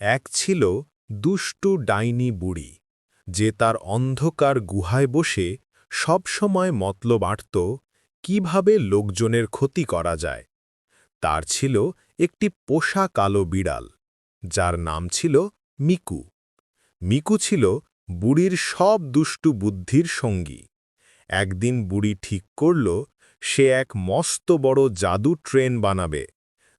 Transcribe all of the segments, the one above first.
এক ছিল দুষ্টু ডাইনি বুড়ি, যে তার অন্ধকার গুহায় বসে সবসময় মতলব আঁটত কীভাবে লোকজনের ক্ষতি করা যায়। তার ছিল একটি পোষা কালো বিড়াল, যার নাম ছিল মিকু। মিকু ছিল বুড়ির সব দুষ্টু বুদ্ধির সঙ্গী। একদিন বুড়ি ঠিক করল, সে এক মস্ত বড় জাদু ট্রেন বানাবে,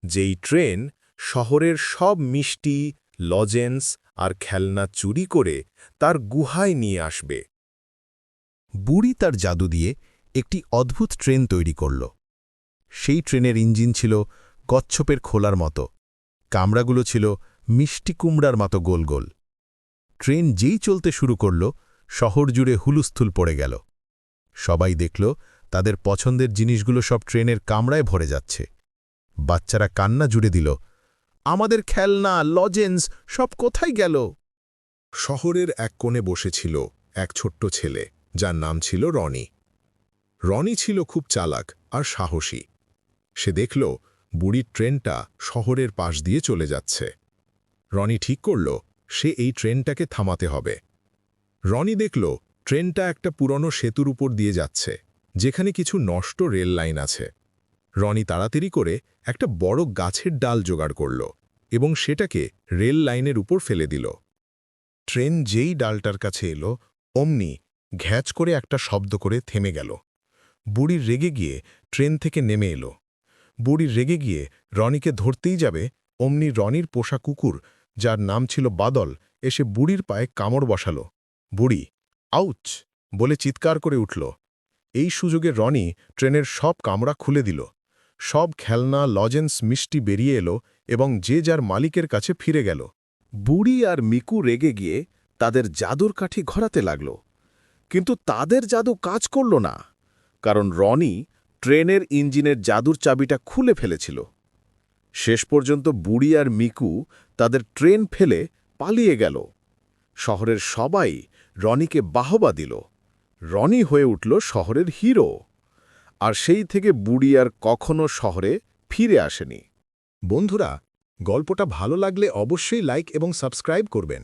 যেই ট্রেন শহরের সব মিষ্টি লজেন্স আর খেলনা চুরি করে তার গুহায় নিয়ে আসবে। বুড়ি তার জাদু দিয়ে একটি অদ্ভুত ট্রেন তৈরি করল। সেই ট্রেনের ইঞ্জিন ছিল কচ্ছপের খোলার মতো। কামরাগুলো ছিল মিষ্টি কুমড়ার মতো গোল গোল। ট্রেন যেই চলতে শুরু করল, শহর জুড়ে হুলুস্থুল পড়ে গেল। সবাই দেখল, তাদের পছন্দের জিনিসগুলো সব ট্রেনের কামরায় ভরে যাচ্ছে। বাচ্চারা কান্না জুড়ে দিল আমাদের খেলনা লজেন্স সব কোথায় গেল? শহরের এক কোণে বসেছিল এক ছোট্ট ছেলে, যার নাম ছিল রনি। রনি ছিল খুব চালাক আর সাহসী। সে দেখল বুড়ির ট্রেনটা শহরের পাশ দিয়ে চলে যাচ্ছে। রনি ঠিক করল, সে এই ট্রেনটাকে থামাতে হবে। রনি দেখল ট্রেনটা একটা পুরনো সেতুর উপর দিয়ে যাচ্ছে, যেখানে কিছু নষ্ট রেল লাইন আছে। রনি তাড়াতাড়ি করে একটা বড় গাছের ডাল জোগাড় করল এবং সেটাকে রেল লাইনের উপর ফেলে দিল। ট্রেন যেই ডালটার কাছে এলো, অমনি ঘ্যাচ করে একটা শব্দ করে থেমে গেল। বুড়ির রেগে গিয়ে ট্রেন থেকে নেমে এলো। বুড়ির রেগে গিয়ে রনিকে ধরতেই যাবে, অমনি রনির পোষা কুকুর, যার নাম ছিল বাদল, এসে বুড়ির পায়ে কামড় বসালো। বুড়ি, আউচ! বলে চিৎকার করে উঠল। এই সুযোগে রনি ট্রেনের সব কামড়া খুলে দিল। সব খেলনা, লজেন্স মিষ্টি বেরিয়ে এলো এবং যে যার মালিকের কাছে ফিরে গেল। বুড়ি আর মিকু রেগে গিয়ে তাদের জাদুর কাঠি ঘরাতে লাগল। কিন্তু তাদের জাদু কাজ করল না, কারণ রনি ট্রেনের ইঞ্জিনের জাদুর চাবিটা খুলে ফেলেছিল। শেষ পর্যন্ত বুড়ি আর মিকু তাদের ট্রেন ফেলে পালিয়ে গেল। শহরের সবাই রনিকে বাহবা দিল। রনি হয়ে উঠল শহরের হিরো। আর সেই থেকে বুড়ি আর কখনো শহরে ফিরে আসেনি। বন্ধুরা, গল্পটা ভালো লাগলে অবশ্যই লাইক এবং সাবস্ক্রাইব করবেন।